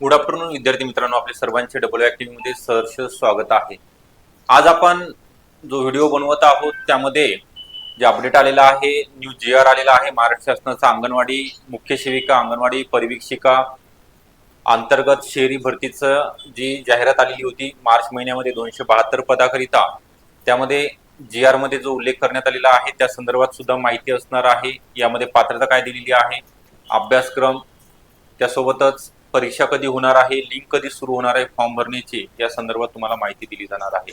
Good afternoon विद्यार्थी मित्रांनो आपले सर्वांचे डबल ऍक्टिव्हमध्ये सहर्ष स्वागत आहे. आज आपण जो व्हिडिओ बनवत आहोत त्यामध्ये जे अपडेट आलेला आहे न्यू जी आर आलेला आहे महाराष्ट्र शासनाचा अंगणवाडी मुख्य सेविका अंगणवाडी परिवीक्षिका अंतर्गत शहरी भरतीचं जी जाहिरात आलेली होती मार्च महिन्यामध्ये दोनशे बहात्तर पदाकरिता त्यामध्ये जी आरमध्ये जो उल्लेख करण्यात आलेला आहे त्या संदर्भात सुद्धा माहिती असणार आहे. यामध्ये पात्रता काय दिलेली आहे अभ्यासक्रम त्यासोबतच परीक्षा कधी होणार आहे लिंक कधी सुरू होणार आहे फॉर्म भरण्याची या संदर्भात तुम्हाला माहिती दिली जाणार आहे.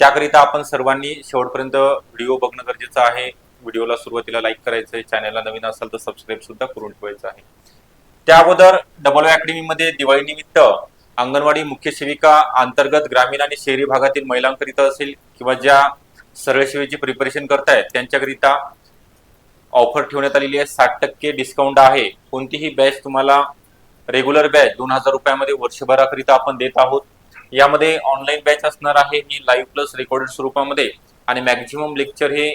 त्याकरिता आपण सर्वांनी शेवटपर्यंत व्हिडिओ बघणं गरजेचं आहे. व्हिडिओला सुरुवातीला लाईक करायचं आहे चॅनलला नवीन असेल तर सबस्क्राईब सुद्धा करून ठेवायचं आहे. त्या अगोदर डबल अकॅडमीमध्ये दिवाळी निमित्त अंगणवाडी मुख्य सेविका अंतर्गत ग्रामीण आणि शहरी भागातील महिलांकरिता असेल किंवा ज्या सरळ सेवेची प्रिपरेशन करतायत त्यांच्याकरिता ऑफर ठेवण्यात आलेली आहे. साठ टक्के डिस्काउंट आहे. कोणतीही बॅच तुम्हाला रेग्युलर बॅच दोन हजार रुपयामध्ये वर्षभराकरिता आपण देत आहोत. यामध्ये ऑनलाईन बॅच असणार आहे ही लाईव्ह प्लस रेकॉर्डेड स्वरूपामध्ये. आणि मॅक्झिमम लेक्चर हे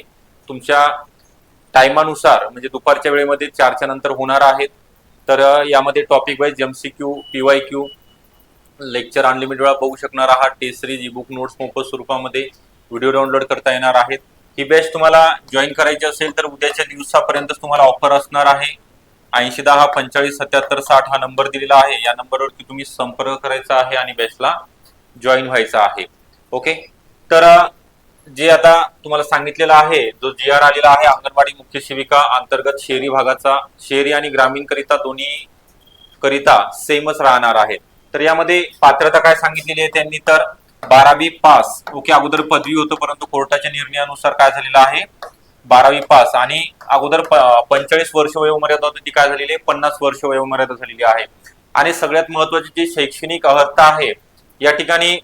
तुमच्या टायमानुसार म्हणजे दुपारच्या वेळेमध्ये चारच्या नंतर होणार आहेत. तर यामध्ये topic wise P P Y Q lecture unlimited वेळा बघू शकणार आहात. Test series e book notes मोफत स्वरूपामध्ये व्हिडिओ डाउनलोड करता येणार आहेत. ही बॅच तुम्हाला जॉईन करायची असेल तर उद्याच्या दिवसापर्यंत तुम्हाला ऑफर असणार आहे. ऐंशी दहा पंचेचाळीस सत्याहत्तर साठ हा नंबर दिलेला आहे. या नंबरवरती तुम्ही संपर्क करायचा आहे आणि बॅचला जॉईन व्हायचा आहे. ओके तर जे आता तुम्हाला सांगितलेलं आहे जो जी आर आलेला आहे अंगणवाडी मुख्य सेविका अंतर्गत शहरी भागाचा शहरी आणि ग्रामीण करिता दोन्ही करिता सेमच राहणार आहे तर यामध्ये पात्रता काय सांगितलेली आहे त्यांनी? तर बारावी पास ओके अगोदर पदवी होतं परंतु कोर्टाच्या निर्णयानुसार काय झालेलं आहे? बारावी पास आणि अगोदर पंचेचाळीस वर्ष वयोमर्यादा होती ती काय झालेली आहे? पन्नास वर्ष वयोमर्यादा झालेली आहे. आणि सगळ्यात महत्वाची जी शैक्षणिक अर्हता आहे या ठिकाणी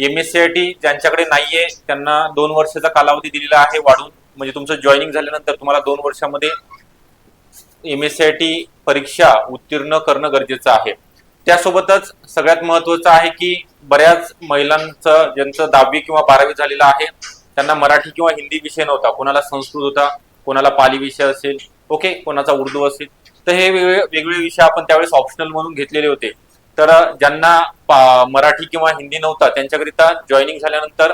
M S C I T ज्यांच्याकडे नाहीये त्यांना दोन वर्षाचा कालावधी दिलेला आहे वाढून. म्हणजे तुमचं जॉईनिंग झाल्यानंतर तुम्हाला दोन वर्षामध्ये M S C I T परीक्षा उत्तीर्ण करणं गरजेचं आहे. त्यासोबतच सगळ्यात महत्वाचं आहे की बऱ्याच महिलांचं ज्यांचं दहावी किंवा बारावी झालेलं आहे त्यांना मराठी किंवा हिंदी विषय नव्हता. कोणाला संस्कृत होता कोणाला पाली विषय असेल ओके कोणाचा उर्दू असेल. तर हे वेगवेगळे विषय आपण त्यावेळेस ऑप्शनल म्हणून घेतलेले होते. तर ज्यांना मराठी किंवा हिंदी नव्हता त्यांच्याकरिता जॉईनिंग झाल्यानंतर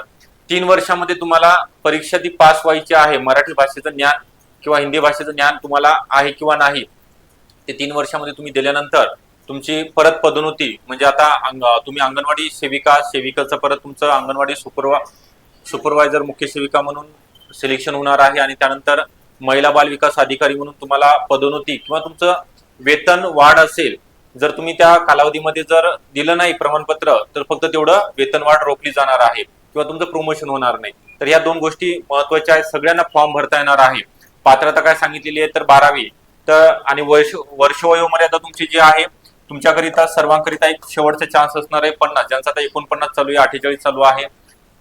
तीन वर्षामध्ये तुम्हाला परीक्षा ती पास व्हायची आहे. मराठी भाषेचं ज्ञान किंवा हिंदी भाषेचं ज्ञान तुम्हाला आहे किंवा नाही ते तीन वर्षामध्ये तुम्ही दिल्यानंतर तुमची परत पदोन्नती म्हणजे आता तुम्ही अंगणवाडी सेविका सेविकाचं परत तुमचं अंगणवाडी सुपरवा सुपरवायझर मुख्य सेविका म्हणून सिलेक्शन होणार आहे आणि त्यानंतर महिला बाल विकास अधिकारी म्हणून तुम्हाला पदोन्नती किंवा तुमचं वेतन वाढ असेल जर तुम्ही त्या कालावधीमध्ये जर दिलं नाही प्रमाणपत्र तर फक्त तेवढं वेतन वाढ रोखली जाणार आहे किंवा तुमचं प्रमोशन होणार नाही. तर या दोन गोष्टी महत्त्वाच्या आहेत. सगळ्यांना फॉर्म भरता येणार आहे. पात्रता काय सांगितलेली आहे तर बारावी. तर आणि वर्ष वर्षवयोमर्यादा तुमची जी आहे तुमच्याकरिता सर्वांकरिता एक शेवटचा चान्स असणार आहे पन्नास. ज्यांचा आता एकोणपन्नास चालू आहे अठ्ठेचाळीस चालू आहे.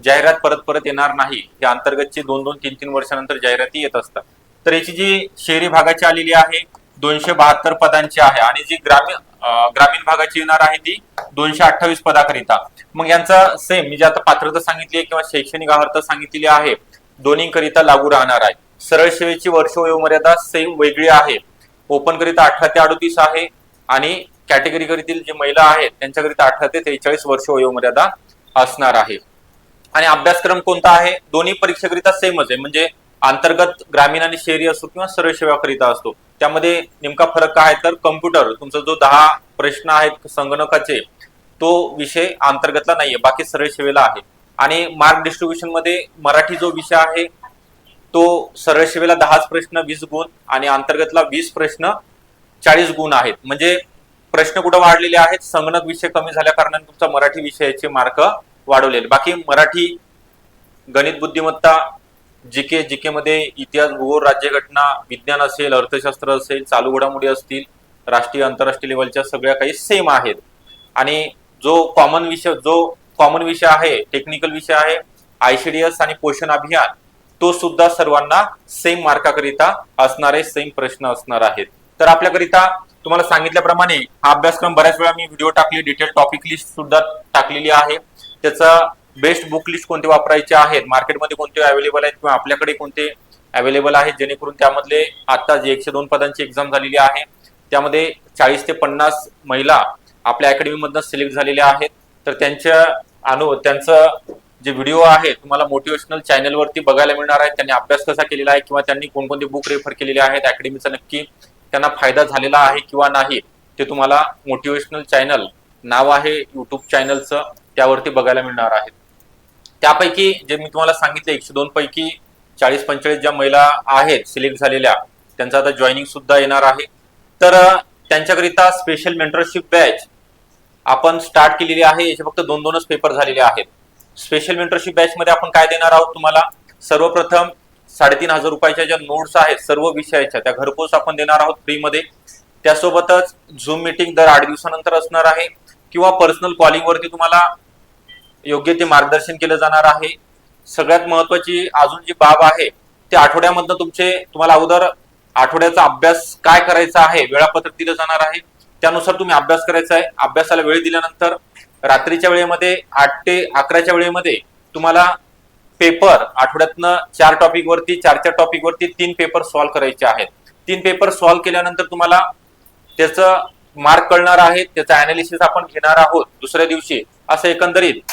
जाहिरात परत परत येणार नाही हे अंतर्गतची दोन दोन तीन तीन वर्षानंतर जाहिराती येत असतात. तर याची जी शहरी भागाची आलेली आहे दोनशे बहात्तर पदांची आहे आणि जी ग्रामीण ग्रामीण भागाची येणार आहे ती दोनशे अठ्ठावीस पदाकरिता. मग यांचा सेम मी जे आता पात्रता सांगितली आहे किंवा शैक्षणिक अर्हता सांगितलेली आहे दोन्हीकरिता लागू राहणार आहे. सरळ सेवेची वर्ष वयोमर्यादा सेम वेगळी आहे. ओपन करिता अठरा ते अडतीस आहे आणि कॅटेगरी करीतील जे महिला आहेत त्यांच्याकरिता अठरा ते त्रेचाळीस वर्ष वयोमर्यादा असणार आहे. आणि अभ्यासक्रम कोणता आहे? दोन्ही परीक्षेकरिता सेमच आहे. म्हणजे अंतर्गत ग्रामीण आणि शहरी असो किंवा सरळ सेवाकरिता असतो त्यामध्ये नेमका फरक काय आहे? तर कम्प्युटर तुमचा जो दहा प्रश्न आहेत संगणकाचे तो विषय अंतर्गतला नाहीये बाकी सरळ सेवेला आहे. आणि मार्क डिस्ट्रीब्युशनमध्ये मराठी जो विषय आहे तो सरळ सेवेला दहाच प्रश्न वीस गुण आणि अंतर्गतला वीस प्रश्न चाळीस गुण आहेत. म्हणजे प्रश्न कुठं वाढलेले आहेत? संगणक विषय कमी झाल्या कारणाने तुमचा मराठी विषयाचे मार्क वाढवलेले. बाकी मराठी गणित बुद्धिमत्ता जीके जीके मध्ये इतिहास भूगोल राज्यघटना विज्ञान असेल अर्थशास्त्र असेल चालू घडामोडी असतील राष्ट्रीय आंतरराष्ट्रीय लेवलच्या सगळ्या काही सेम आहेत. आणि जो कॉमन विषय जो कॉमन विषय आहे टेक्निकल विषय आहे आयसीडीएस आणि पोषण अभियान तो सुद्धा सर्वांना सेम मार्काकरिता असणारे सेम प्रश्न असणार आहेत. तर आपल्याकरिता तुम्हाला सांगितल्याप्रमाणे हा अभ्यासक्रम बऱ्याच वेळा मी व्हिडिओ टाकली डिटेल टॉपिक लिस्ट सुद्धा टाकलेली आहे. त्याचा बेस्ट बुक लिस्ट कोणते वापरायचे आहेत? मार्केटमध्ये कोणते अवेलेबल आहेत? किंवा आपल्याकडे कोणते अवेलेबल आहेत? जेणेकरून त्यामधले आता जे एकशे दोन पदांची एक्झाम झालेली आहे त्यामध्ये चाळीस ते पन्नास महिला आपल्या अकॅडमीमधनं सिलेक्ट झालेल्या आहेत. तर त्यांच्या अनु त्यांचं जे व्हिडिओ आहे तुम्हाला मोटिवेशनल चॅनलवरती बघायला मिळणार आहे. त्यांनी अभ्यास कसा केलेला आहे किंवा त्यांनी कोणकोणते बुक रेफर केलेले आहेत अकॅडमीचा नक्की त्यांना फायदा झालेला आहे किंवा नाही ते तुम्हाला मोटिवेशनल चॅनल नाव आहे युट्यूब चॅनलचं त्यावरती बघायला मिळणार आहेत. त्यापैकी जे मी तुम्हाला सांगितले एकशे दोन पैकी चाळीस पंचेचाळीस ज्या महिला आहेत सिलेक्ट झालेल्या त्यांचं आता जॉईनिंग सुद्धा येणार आहे. तर त्यांच्याकरिता स्पेशल मेंटरशिप बॅच आपण स्टार्ट केलेली आहे. याचे फक्त दोन दोनच पेपर झालेले आहेत. स्पेशल मेंटरशिप बॅच मध्ये आपण काय देणार आहोत तुम्हाला? सर्वप्रथम साडेतीन हजार रुपयाच्या ज्या नोट्स आहेत सर्व विषयाच्या त्या घरपोच आपण देणार आहोत फ्रीमध्ये त्यासोबतच झूम मीटिंग दर आठ दिवसानंतर असणार आहे. किंवा पर्सनल कॉलिंग वरती तुम्हाला योग्य ते मार्गदर्शन केलं जाणार आहे. सगळ्यात महत्वाची अजून जी बाब आहे ते आठवड्यामधनं तुमचे तुम्हाला अगोदर आठवड्याचा अभ्यास काय करायचा आहे वेळापत्रक दिलं जाणार आहे. त्यानुसार तुम्ही अभ्यास करायचा आहे. अभ्यासाला वेळ दिल्यानंतर रात्रीच्या वेळेमध्ये आठ ते अकराच्या वेळेमध्ये तुम्हाला पेपर आठवड्यातनं चार टॉपिक वरती चार चार टॉपिक वरती तीन पेपर सॉल्व्ह करायचे आहेत. तीन पेपर सॉल्व्ह केल्यानंतर तुम्हाला त्याचं मार्क कळणार आहे त्याचं अनालिसिस आपण घेणार आहोत दुसऱ्या दिवशी. असं एकंदरीत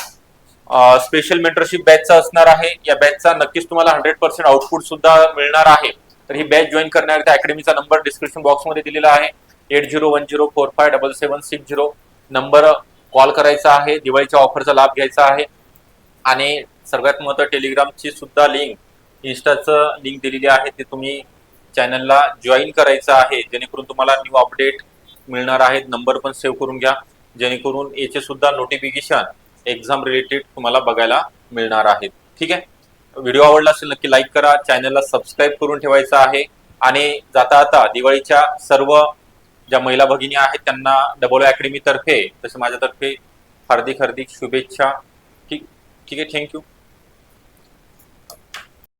स्पेशल मेंटरशिप बॅचचा असणार आहे. या बॅचचा नक्कीच तुम्हाला हंड्रेड पर्सेंट आउटपुट सुद्धा मिळणार आहे. तर ही बॅच जॉईन करण्याकरिता अकॅडमीचा नंबर डिस्क्रिप्शन बॉक्समध्ये दिलेला आहे. Eight zero one zero four five double seven six zero number call करायचा आहे. दिवाळीच्या ऑफरचा लाभ घ्यायचा आहे. आणि सर्वात महत्त्व टेलिग्रामची सुद्धा लिंक इन्स्टाचं लिंक दिलेली आहे. ते तुम्ही चॅनलला जॉईन करायचं आहे. जेणेकरून तुम्हाला न्यू अपडेट मिळणार आहेत. नंबर पण सेव्ह करून घ्या. जेणेकरून याचे सुद्धा नोटिफिकेशन एक्झाम रिलेटेड तुम्हाला बघायला मिळणार आहेत. ठीक आहे? व्हिडिओ आवडला असेल नक्की लाईक करा. चॅनलला सबस्क्राईब करून ठेवायचं आहे. आणि जाता आता दिवाळीच्या सर्व ज्या महिला भगिनी आहेत त्यांना डबल अकॅडमीतर्फे तसे माझ्यातर्फे हार्दिक हार्दिक शुभेच्छा. ठीक ठीक आहे? थँक्यू